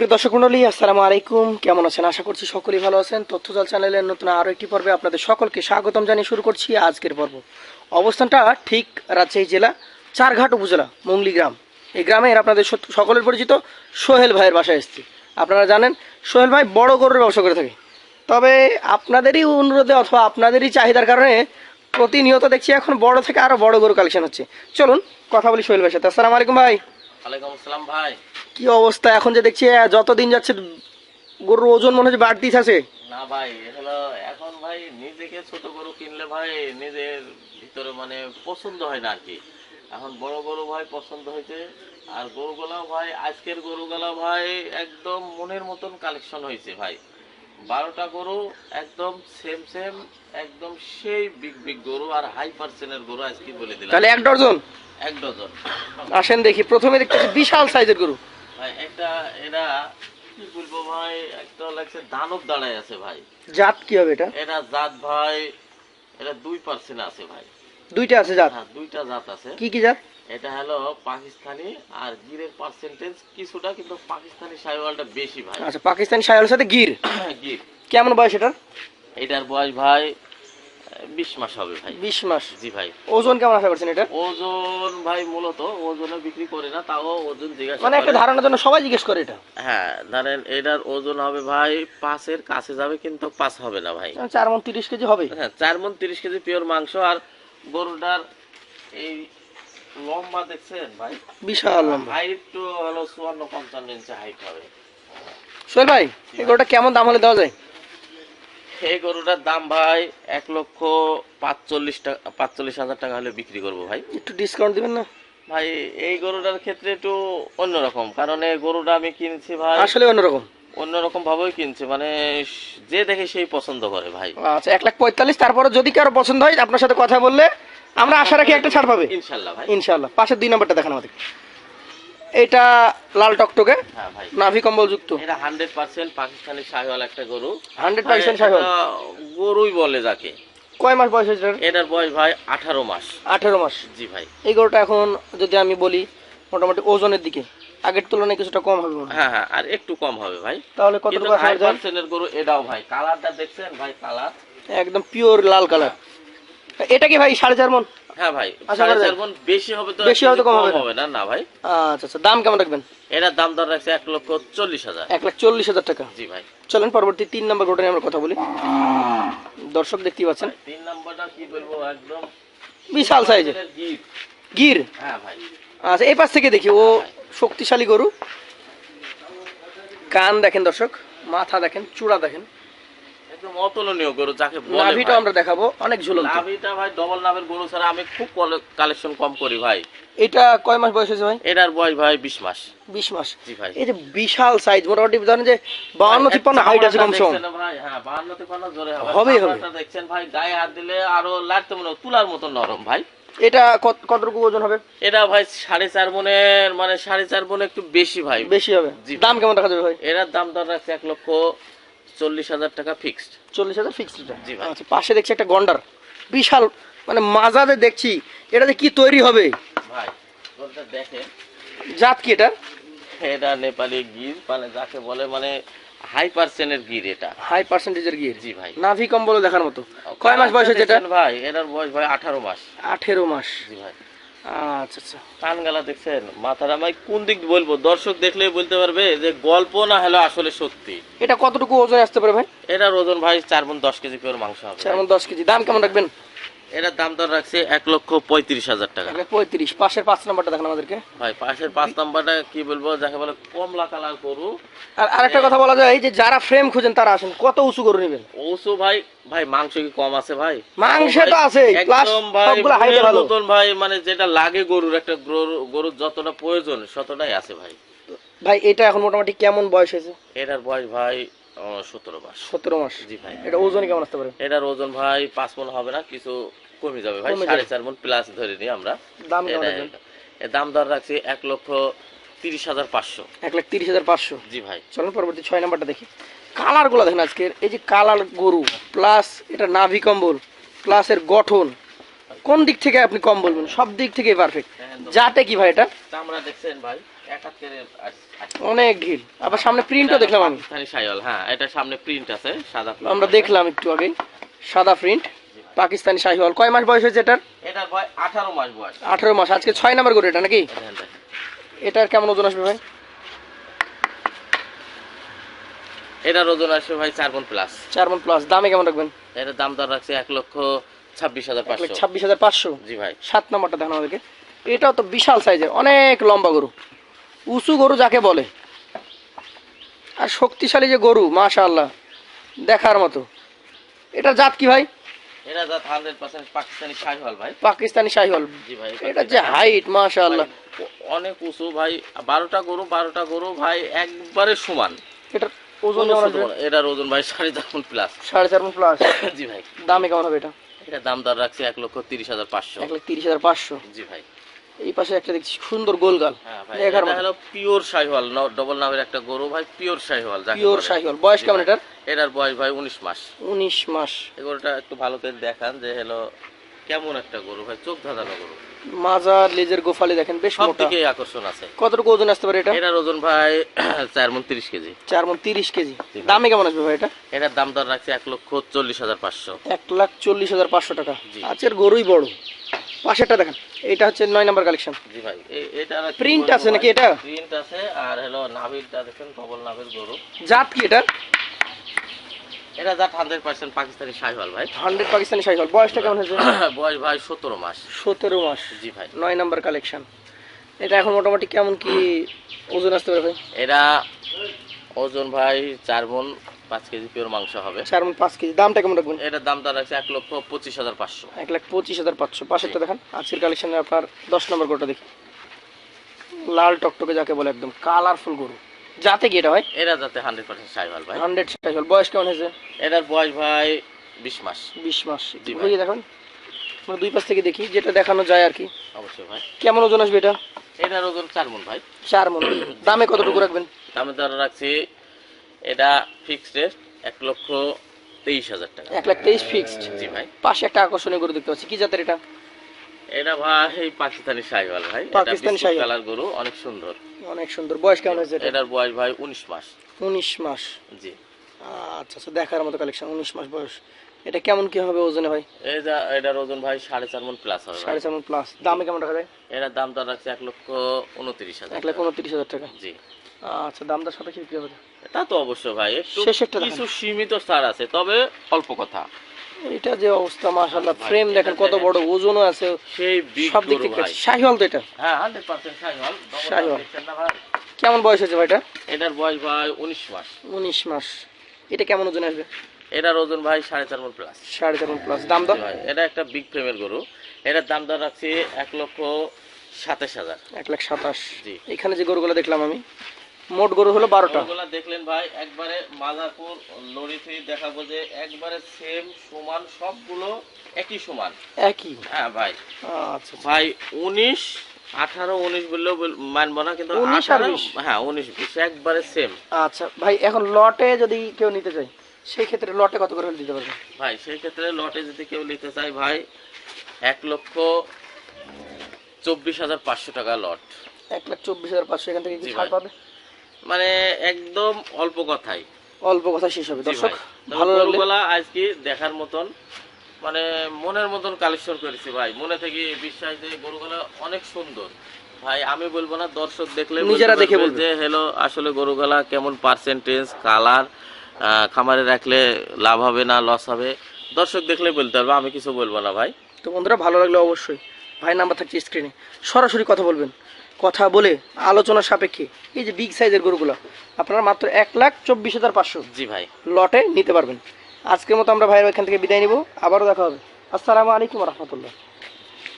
সুপ্রিয় দর্শক মন্ডলী, আসসালামু আলাইকুম। কেমন আছেন? আশা করছি সকলেই ভালো আছেন। তথ্যজাল চ্যানেলের নতুন আরও একটি পর্বে আপনাদের সকলকে স্বাগতম জানিয়ে শুরু করছি আজকের পর্ব। অবস্থানটা ঠিক রাজশাহী জেলা, চারঘাট উপজেলা মঙ্গলি গ্রাম। এই গ্রামের আপনাদের সকলের পরিচিত সোহেল ভাইয়ের বাসায় এসেছি। আপনারা জানেন, সোহেল ভাই বড় গরুর ব্যবসা করে থাকে। তবে আপনাদেরই অনুরোধে অথবা আপনাদেরই চাহিদার কারণে প্রতিনিয়ত দেখছি এখন বড় থেকে আরও বড় গরু কালেকশন হচ্ছে। চলুন, কথা বলি সোহেল ভাইয়ের সাথে। আসসালামু আলাইকুম ভাই। ওয়ালাইকুম আসসালাম ভাই। কি অবস্থা? এখন যে দেখছি আহ, যত দিন যাচ্ছে গরুর ওজন মনে হচ্ছে বাড়তিস আছে না ভাই হলো এখন ভাই নিজেকে ছোট গরু কিনলে ভাই নিজের ভিতরে মানে পছন্দ হয় না আর কি। এখন বড় গরু ভাই পছন্দ হয়েছে আর গরুগুলা ভাই আজকের গরুগুলা ভাই একদম মনের মতন কালেকশন হয়েছে ভাই। বারোটা গরু একদম সেম সেম একদম সেই বিগ বিগ গরু আর হাই পার্সেন্টের গরু আজকে বলে দিলাম। তাহলে এক ডজন? এক ডজন। আসেন দেখি প্রথমে দেখতেছি বিশাল সাইজের গরু। ভাই একটা এটা কি বলব ভাই একটা লাগছে দানব দাঁড়ায় আছে ভাই। জাত কি হবে এটা? জাত ভাই এটা দুই পার্সেন্ট আছে ভাই। দুইটা আছে জাত? হ্যাঁ দুইটা জাত আছে। কি কি জাত? এটা হলো পাকিস্তানি আর গিরের পার্সেন্টেজ কিছুটা কিন্তু পাকিস্তানি বেশি ভাই। আচ্ছা পাকিস্তানি সাথে গির? গির। কেমন বয়স এটার? এটার বয়স ভাই বিশ মাস হবে ভাই। বিশ মাস? জি ভাই। ওজন কেমন আশা করছেন এটা ওজন ভাই মূলত ওজনে বিক্রি করে না তাও ওজন জিজ্ঞাসা মানে একটা ধারণার জন্য সবাই জিজ্ঞেস করে এটা? হ্যাঁ ধরেন এটার ওজন হবে ভাই পাঁচের কাছে যাবে কিন্তু পাঁচ হবে না ভাই। চার মন তিরিশ কেজি হবে? হ্যাঁ চার মন তিরিশ কেজি পিওর মাংস আর গরুটার এই লম্বা দেখছেন ভাই? বিশাল লম্বা। হাইট তো হলো চুয়ান্ন পঞ্চান্ন ইঞ্চি হাইট হবে। সোহেল ভাই এই গরুটা কেমন দাম হলে দেওয়া যায়? এই গরুটার দাম ভাই এক লক্ষ পাঁচচল্লিশ টাকা পাঁচচল্লিশ হাজার টাকা হলে বিক্রি করব ভাই। একটু ডিসকাউন্ট দিবেন না? ভাই এই গরুটার ক্ষেত্রে একটু অন্যরকম কারণ এই গরুটা আমি কিনছি ভাই আসলে অন্যরকম। অন্যরকম ভাবেই কিনছি মানে যে দেখে সেই পছন্দ করে ভাই। আচ্ছা এক লাখ পঁয়তাল্লিশ তারপরে যদি কারও পছন্দ হয় আপনার সাথে কথা বললে আমরা আশা রাখি একটা ছাড় পাবে। ইনশাল্লাহ ভাই। ইনশাল্লাহ পাশের দুই নম্বরটা দেখান আমাদের। এটা লাল টকটকে হ্যাঁ ভাই। নাভি কম্বল যুক্ত এটা হান্ড্রেড পার্সেন্ট পাকিস্তানি শাহিওয়াল একটা গরু। গরুই বলে যাকে। কয় মাস বয়স এটার? এটার বয়স ভাই আঠারো মাস। আঠেরো মাস। জি ভাই। এই গরুটা এখন যদি আমি বলি মোটামুটি ওজনের দিকে আগের তুলনায় কিছুটা কম হবে হ্যাঁ। হ্যাঁ আর একটু কম হবে ভাই। তাহলে আসা হাই যায় পার্সেন্টের গরু এটাও ভাই। কালারটা দেখছেন ভাই কালার? একদম পিওর লাল কালার। এটা কি ভাই সাড়ে চার মন? হ্যাঁ ভাই। মণ বেশি হবে তো বেশি হবে তো কম হবে। না। না ভাই। আচ্ছা আচ্ছা দাম কেমন রাখবেন? দাম দর রাখছে এক লক্ষ চল্লিশ হাজার। এক লাখ চল্লিশ হাজার টাকা। জি ভাই। চলেন পরবর্তী তিন নম্বর নিয়ে আমরা কথা বলি। দর্শক দেখতেই পাচ্ছেন। তিন নম্বরটা কি বলব একদম বিশাল সাইজের গির। হ্যাঁ ভাই। আচ্ছা এই পাশ থেকে দেখি ও শক্তিশালী গরু। কান দেখেন দর্শক মাথা দেখেন চূড়া দেখেন। একদম অতুলনীয় গরু যাকে বলে নাভিটা আমরা দেখাবো অনেক ঝুলন্ত। নাভিটা ভাই ডবল নাভের গরু ছাড়া আমি খুব কালেকশন কম করি ভাই। এটা কয় মাস বয়স হয়েছে ভাই? এটার বয়স ভাই বিশ মাস। বিশ মাস। জি ভাই। বিশাল সাইজ মোটামুটি ধরেন যে বাউন্ন তিপ্পান্ন হাইট আছে কমসে কম। দেখছেন ভাই হ্যাঁ বাহান্ন তিপ্পান্ন জোরে হবে। হবেই হবে। দেখছেন ভাই গায়ে হাত দিলে আরও লাগতে মনে তুলার মতো নরম ভাই। এটা কত- কতটুকু ওজন হবে? এটা ভাই সাড়ে চার মনের মানে সাড়ে চার মনে একটু বেশি ভাই। বেশি হবে। দাম কেমন রাখা যাবে ভাই? এটার দাম দর রাখছে এক লক্ষ চল্লিশ হাজার টাকা ফিক্সড চল্লিশ হাজার ফিক্সড জি ভাই। আচ্ছা পাশে দেখছি একটা গন্ডার। বিশাল মানে মাজাতে দেখছি। এটাতে কি তৈরি হবে? ভাই দেখেন। জাত কি এটা? এটা নেপালি গির মানে যাকে বলে মানে হাই পার্সেন্টের গির এটা। হাই পার্সেন্টেজের গিয়ে জি ভাই। নাভি কম্বল দেখার মতো। কয় মাস বয়স হয়েছে এটা? ভাই এটার বয়স ভাই আঠারো মাস। আঠেরো মাস। জি ভাই। আচ্ছা আচ্ছা। কান গালা দেখছেন? মাথার কোন দিক বলব? দর্শক দেখলে বলতে পারবে যে গল্প না হলো আসলে সত্যি। এটা কতটুকু ওজন আসতে পারে ভাই? এটার ওজন ভাই চার মন দশ কেজি মাংস হবে। চার মণ দশ কেজি। দাম কেমন রাখবেন? এটার দাম দর রাখছে এক লক্ষ পঁয়ত্রিশ হাজার টাকা। পঁয়ত্রিশ। পাশের পাঁচ নাম্বারটা দেখেন আমাদেরকে। ভাই পাশের পাঁচ নাম্বারটা কি বলব? যাকে বলে কমলা কালার গরু। আর আরেকটা কথা বলা যায় এই যে যারা ফ্রেম খুঁজেন তারা আসেন কত উঁচু করে নেবেন? ওসো ভাই ভাই মাংস কি কম আছে ভাই? মাংস তো আছে একদম ভাই সবগুলো height ভালো। মতন ভাই মানে যেটা লাগে গরুর একটা গরু গরুর যতটা প্রয়োজন ততটাই আছে ভাই। ভাই এটা এখন মোটামুটি কেমন বয়স হয়েছে? এটার বয়স ভাই সতেরো মাস। সতেরো মাস। জি ভাই। এটা ওজন কেমন আসতে পারে? এটার ওজন ভাই পাঁচ মন হবে না কিছু কমে যাবে ভাই। সাড়ে চার মন প্লাস ধরে নিই আমরা। দাম দর রাখছি এক লক্ষ তিরিশ হাজার পাঁচশো। এক লাখ তিরিশ হাজার পাঁচশো। জি ভাই। চলুন পরবর্তী ছয় নাম্বারটা দেখি। কালারগুলো দেখেন আজকের। এই যে কালার গরু প্লাস এটা নাভি কম্বল প্লাস এর গঠন। কোন দিক থেকে আপনি কম বলবেন? সব দিক থেকে পারফেক্ট যাতে কি ভাই এটা? চামড়া দেখছেন ভাই অনেক ঢিল আবার সামনে প্রিন্টও দেখলাম আমি। হ্যাঁ এটা সামনে প্রিন্ট আছে সাদা আমরা দেখলাম একটু আগে সাদা প্রিন্ট পাকিস্তানি শাহিওয়াল কয় মাস বয়স হয়েছে এটার? এটার মাস বয়স। আঠারো মাস আজকে ছয় নাম্বার করে এটা নাকি। এটার কেমন ওজন আসবে ভাই? এটার ওজন আসবে ভাই চার মন প্লাস চার মন প্লাস দামে কেমন রাখবেন? এটার দাম দর রাখছে এক লক্ষ ছাব্বিশ হাজার পাঁচশো। ছাব্বিশ হাজার পাঁচশো? জি ভাই। সাত নম্বরটা দেখানো আমাদেরকে। এটাও তো বিশাল সাইজের অনেক লম্বা গরু। উঁচু গরু যাকে বলে। আর শক্তিশালী যে গরু মাশাআল্লাহ। দেখার মতো। এটা জাত কি ভাই? এটা জাত পাকিস্তানি শাহিওয়াল ভাই। পাকিস্তানি শাহিওয়াল। জি ভাই এটা যে হাইট মাশাআল্লাহ। অনেক উঁচু ভাই বারোটা গরু বারোটা গরু ভাই একবারে সমান। এটার ওজন এটার ওজন ভাই সাড়ে চার মন প্লাস সাড়ে চার মন প্লাস জি ভাই। দামে কেমন হবে এটা? এটা দাম দর রাখছে এক লক্ষ তিরিশ হাজার পাঁচশো। এক লক্ষ তিরিশ হাজার পাঁচশো। জি ভাই। এই পাশে একটা দেখছি সুন্দর গোলগাল। হ্যাঁ এটা হলো পিওর শাহিওয়াল ডবল নামের একটা গরু ভাই পিওর শাহিওয়াল পিওর। শাহিওয়াল। বয়স কেমন। এটার? এটার বয়স ভাই উনিশ মাস। উনিশ মাস। এই গরুটা একটু ভালো করে দেখান যে হলো কেমন একটা গরু ভাই? চোখ ধাঁধানো গরু। মাজার লেজের গোফালি দেখেন বেশ সব দিকে আকর্ষণ আছে। কতটুকু ওজন আসতে পারে এটা? এটার ওজন ভাই চার মন তিরিশ কেজি। চার মন তিরিশ কেজি। দামে কেমন আসবে ভাই এটা? এটার দাম দর রাখছে এক লক্ষ চল্লিশ হাজার পাঁচশো। এক লাখ চল্লিশ হাজার পাঁচশো টাকা। আজকের গরুই বড়। পাশেরটা দেখেন এটা হচ্ছে নয় নাম্বার কালেকশন। জি ভাই এটা প্রিন্ট আছে নাকি এটা? প্রিন্ট আছে আর হলো নাভিরটা দেখেন ডবল নাভির গরু। জাত কি এটা এটা জাত হান্ড্রেড পার্সেন্ট পাকিস্তানি শাহিওয়াল ভাই। হান্ড্রেড পাকিস্তানি সাইকেল বয়সটা কেমন হয়েছে? বয়স ভাই সতেরো মাস। সতেরো মাস। জি ভাই। নয় নাম্বার কালেকশন এটা এখন মোটামুটি কেমন কি ওজন আসতে পারে ভাই? এটা ওজন ভাই চার মন পাঁচ কেজি পিওর মাংস হবে। চার মন পাঁচ কেজি। দামটা কেমন রাখবেন? এটার দাম দর রাখছে এক লক্ষ পঁচিশ হাজার পাঁচশো। এক লাখ পঁচিশ হাজার পাঁচশো। পাশেরটা দেখেন। আজকের কালেকশনে আপনার দশ নম্বর গরুটা দেখি। লাল টকটকে যাকে বলে একদম কালারফুল গরু। যাতে কি এটা হয়? এটা যাতে হান্ড্রেড পার্সেন্ট শাহিওয়াল ভাই। হান্ড্রেড সাইকেল বয়স কেমন হয়েছে? এটার বয়স ভাই বিশ মাস। বিশ মাস। ভাই। ঘুরিয়ে দেখুন আমরা দুই পাশ থেকে দেখি যেটা দেখানো যায় আর কি। অবশ্যই ভাই। কেমন ওজন আসবে এটা? এটার ওজন চার মন ভাই। চার মন। দামে কতটুকু রাখবেন? দামে ধরে রাখছি এটা ফিক্সড রেট এক লক্ষ তেইশ হাজার টাকা। এক লাখ তেইশ ফিক্সড জি ভাই। পাশে একটা আকর্ষণীয় গরু দেখতে পাচ্ছি। কি জাতের এটা? এটা ভাই পাকিস্তানি শাহিওয়াল ভাই। পাকিস্তানি। কালার গরু অনেক সুন্দর। অনেক সুন্দর। বয়স কেমন হয়েছে এটার বয়স ভাই উনিশ মাস। উনিশ মাস? জি। আচ্ছা আচ্ছা দেখার মতো কালেকশন উনিশ মাস বয়স। এটা কেমন কি হবে ওজনে ভাই? এটা এটার ওজন ভাই সাড়ে চার মন প্লাস হবে সাড়ে চার মন প্লাস দামে কেমন টাকা যায়? এটার দাম দর রাখছে এক লক্ষ উনত্রিশ হাজার এক লাখ উনত্রিশ হাজার টাকা। জি। আচ্ছা দাম দর সাথে বিক্রি হবে? তা তো অবশ্য ভাই একটু কিছু সীমিত সার আছে তবে অল্প কথা। এটা যে অবস্থা মাশাআল্লাহ ফ্রেম দেখেন কত বড় ওজনও আছে। সেই সব দিক থেকে শাহিওয়াল তো এটা? হ্যাঁ হান্ড্রেড পার্সেন্ট শাহিওয়াল শাহিওয়াল। কেমন বয়স হয়েছে ভাই এটা এটার বয়স ভাই উনিশ মাস। উনিশ মাস। এটা কেমন ওজন আসবে? এটার ওজন ভাই সাড়ে চার মন প্লাস সাড়ে চার মন প্লাস দাম দাম এটা একটা বিগ ফ্রেমের গরু। এটার দাম দর রাখছি এক লক্ষ সাতাশ হাজার। এক লাখ সাতাশ। জি। এখানে যে গরুগুলো দেখলাম আমি মোট গরু হলো বারোটা। দেখলেন ভাই একবারে মাদারপুর লরিতে দেখাবো যে একবারে সেম সমান সবগুলো একই সমান। একই? হ্যাঁ ভাই। আচ্ছা ভাই উনিশ আঠারো উনিশ বললেও মানবো না কিন্তু 19 আর হ্যাঁ উনিশ বিশ একবারে সেম আচ্ছা ভাই এখন লটে যদি কেউ নিতে চায় সেই ক্ষেত্রে লটে কত করে দিতে পারবেন ভাই সেই ক্ষেত্রে লটে যদি কেউ নিতে চায় ভাই এক লক্ষ চব্বিশ হাজার পাঁচশো টাকা লট। এক লাখ চব্বিশ হাজার পাঁচশো এখান থেকে কি ছাড় পাবে? মানে একদম অল্প কথাই। অল্প কথা শেষ হবে দর্শক ভালো লাগলে আজকে দেখার মতন মানে মনের মতন কালেকশন করেছি ভাই। মনে থেকে বিশ্বাস যে গরুগুলা অনেক সুন্দর। ভাই আমি বলব না দর্শক দেখলে নিজেরা দেখে বলবে। যে হ্যালো আসলে গরুগুলা কেমন পার্সেন্টেজ কালার খামারে রাখলে লাভ হবে না লস হবে? দর্শক দেখলে বলতে পারবে আমি কিছু বলব না ভাই। তো বন্ধুরা ভালো লাগলে অবশ্যই। ভাই নাম্বার থাকছে স্ক্রিনে সরাসরি কথা বলবেন। কথা বলে আলোচনা সাপেক্ষে। এই যে বিগ সাইজের গরুগুলো আপনারা মাত্র এক লাখ চব্বিশ হাজার পাঁচশো জি ভাই। লটে নিতে পারবেন। আজকের মতো আমরা ভাইয়ের এখান থেকে বিদায় নিব আবারও দেখা হবে। আসসালামু আলাইকুম রহমতুল্লাহ।